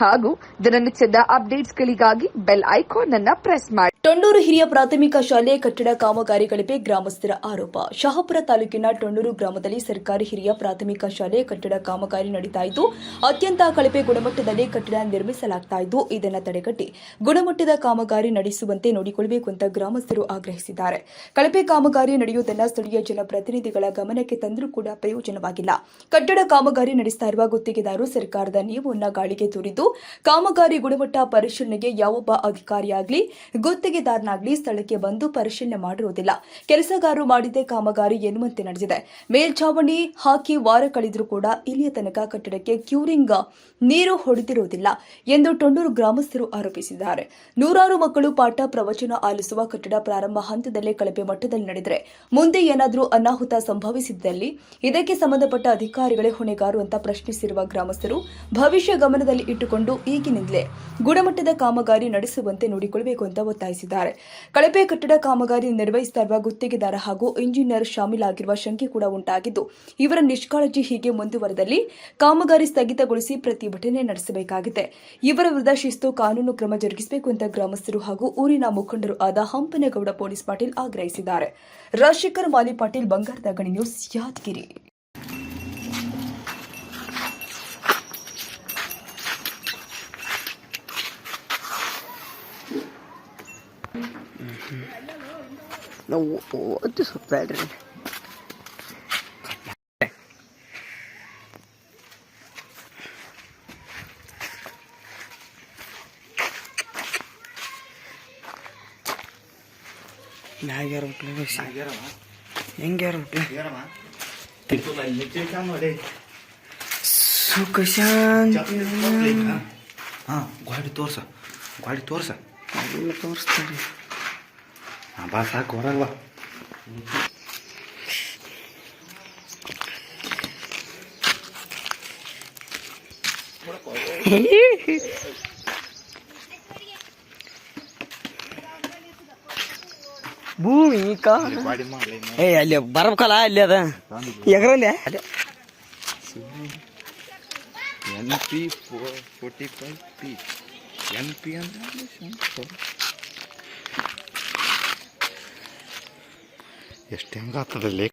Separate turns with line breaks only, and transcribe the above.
ಹಾಗೂ ದಿನನಿತ್ಯದ ಅಪ್ಡೇಟ್ಸ್ಗಳಿಗಾಗಿ ಬೆಲ್ ಐಕಾನ್ ಅನ್ನು ಪ್ರೆಸ್ ಮಾಡಿ.
ಟೊಂಡೂರು ಹಿರಿಯ ಪ್ರಾಥಮಿಕ ಶಾಲೆ ಕಟ್ಟಡ ಕಾಮಗಾರಿಗಳಿಗೆ ಗ್ರಾಮಸ್ಥರ ಆರೋಪ. ಶಹಾಪುರ ತಾಲೂಕಿನ ಟೊಂಡೂರು ಗ್ರಾಮದಲ್ಲಿ ಸರ್ಕಾರಿ ಹಿರಿಯ ಪ್ರಾಥಮಿಕ ಶಾಲೆ ಕಟ್ಟಡ ಕಾಮಗಾರಿ ನಡೀತಾ ಇದ್ದು, ಅತ್ಯಂತ ಕಳಪೆ ಗುಣಮಟ್ಟದಲ್ಲಿ ಕಟ್ಟಡ ನಿರ್ಮಿಸಲಾಗ್ತಾ ಇದ್ದು, ಇದನ್ನು ತಡೆಗಟ್ಟಿ ಗುಣಮಟ್ಟದ ಕಾಮಗಾರಿ ನಡೆಸುವಂತೆ ನೋಡಿಕೊಳ್ಳಬೇಕು ಅಂತ ಗ್ರಾಮಸ್ಥರು ಆಗ್ರಹಿಸಿದ್ದಾರೆ. ಕಳಪೆ ಕಾಮಗಾರಿ ನಡೆಯುವುದನ್ನು ಸ್ಥಳೀಯ ಜನಪ್ರತಿನಿಧಿಗಳ ಗಮನಕ್ಕೆ ತಂದರೂ ಕೂಡ ಪ್ರಯೋಜನವಾಗಿಲ್ಲ. ಕಟ್ಟಡ ಕಾಮಗಾರಿ ನಡೆಸ್ತಾ ಇರುವ ಗುತ್ತಿಗೆದಾರರು ಸರ್ಕಾರದ ನಿಯಮವನ್ನು ಗಾಳಿಗೆ ತೂರಿದ್ದು ಕಾಮಗಾರಿ ಗುಣಮಟ್ಟ ಪರಿಶೀಲನೆಗೆ ಯಾವೊಬ್ಬ ಅಧಿಕಾರಿಯಾಗಲಿ, ಗುತ್ತಿಗೆದಾರನಾಗಲಿ ಸ್ಥಳಕ್ಕೆ ಬಂದು ಪರಿಶೀಲನೆ ಮಾಡಿರುವುದಿಲ್ಲ ಕೆಲಸಗಾರರು ಮಾಡಿದ್ದೇ ಕಾಮಗಾರಿ ಎನ್ನುವಂತೆ ನಡೆದಿದೆ. ಮೇಲ್ಛಾವಣಿ ಹಾಕಿ ವಾರ ಕಳೆದರೂ ಕೂಡ ಇಲ್ಲಿಯ ತನಕ ಕಟ್ಟಡಕ್ಕೆ ಕ್ಯೂರಿಂಗ್ ನೀರು ಹೊಡೆದಿರುವುದಿಲ್ಲ ಎಂದು ಟೊಂಡೂರು ಗ್ರಾಮಸ್ಥರು ಆರೋಪಿಸಿದ್ದಾರೆ. ನೂರಾರು ಮಕ್ಕಳು ಪಾಠ ಪ್ರವಚನ ಆಲಿಸುವ ಕಟ್ಟಡ ಪ್ರಾರಂಭ ಹಂತದಲ್ಲೇ ಕಳಪೆ ಮಟ್ಟದಲ್ಲಿ ನಡೆದರೆ, ಮುಂದೆ ಏನಾದರೂ ಅನಾಹುತ ಸಂಭವಿಸಿದ್ದಲ್ಲಿ ಇದಕ್ಕೆ ಸಂಬಂಧಪಟ್ಟ ಅಧಿಕಾರಿಗಳೇ ಹೊಣೆಗಾರು ಅಂತ ಪ್ರಶ್ನಿಸಿರುವ ಗ್ರಾಮಸ್ಥರು, ಭವಿಷ್ಯ ಗಮನದಲ್ಲಿ ಇಟ್ಟುಕೊಂಡು ಈಗಿನಿಂದಲೇ ಗುಣಮಟ್ಟದ ಕಾಮಗಾರಿ ನಡೆಸುವಂತೆ ನೋಡಿಕೊಳ್ಳಬೇಕು ಅಂತ ಒತ್ತಾಯಿಸಿದ್ದಾರೆ. ಕಳಪೆ ಕಟ್ಟಡ ಕಾಮಗಾರಿ ನಿರ್ವಹಿಸುತ್ತಿರುವ ಗುತ್ತಿಗೆದಾರ ಹಾಗೂ ಇಂಜಿನಿಯರ್ ಶಾಮೀಲಾಗಿರುವ ಶಂಕೆ ಕೂಡ ಉಂಟಾಗಿದ್ದು, ಇವರ ನಿಷ್ಕಾಳಜಿ ಹೀಗೆ ಮುಂದುವರೆದಲ್ಲಿ ಕಾಮಗಾರಿ ಸ್ಥಗಿತಗೊಳಿಸಿ ಪ್ರತಿಭಟನೆ ನಡೆಸಬೇಕಾಗಿದೆ. ಇವರ ವಿರುದ್ಧ ಶಿಸ್ತು ಕಾನೂನು ಕ್ರಮ ಜರುಗಿಸಬೇಕು ಅಂತ ಗ್ರಾಮಸ್ಥರು ಹಾಗೂ ಊರಿನ ಮುಖಂಡರು ಆದ ಹಂಪನಗೌಡ ಪೊಲೀಸ್ ಪಾಟೀಲ್ ಆಗ್ರಹಿಸಿದ್ದಾರೆ. ರಾಜಶೇಖರ್ ಮಾಲಿ ಪಾಟೀಲ್, ಬಂಗಾರದ ಗಣಿ ನ್ಯೂಸ್, ಯಾದಗಿರಿ.
ನಾವು ಹೇಳ್ರಿ ಸುತ್ತಾಡ್ರಿ ಮ್ಯಾಗ್ಯಾರ ಹೆಂಗ್ಯಾರ ಸುಖ ಶಾಂತ.
ಹಾ ಗಾಡಿ ತೋರ್ಸ ಗಾಡಿ ತೋರ್ಸ.
ತೋರಿಸ್ತಾರೆ.
ಬಾ ಸಾಕು ಹೊರಗೆ ಬಾ
ಭೂಮಿ ಏ ಅಲ್ಲಿ ಬರ್ಬೇಕಲ್ಲ ಅಲ್ಲಿ ಅದ. ಎಗರಲ್ಲಿ?
N P forty five P N P ಅಂದ್ರೆ ಎಷ್ಟು ಹೆಂಗಾಗ್ತದಲ್ಲಿ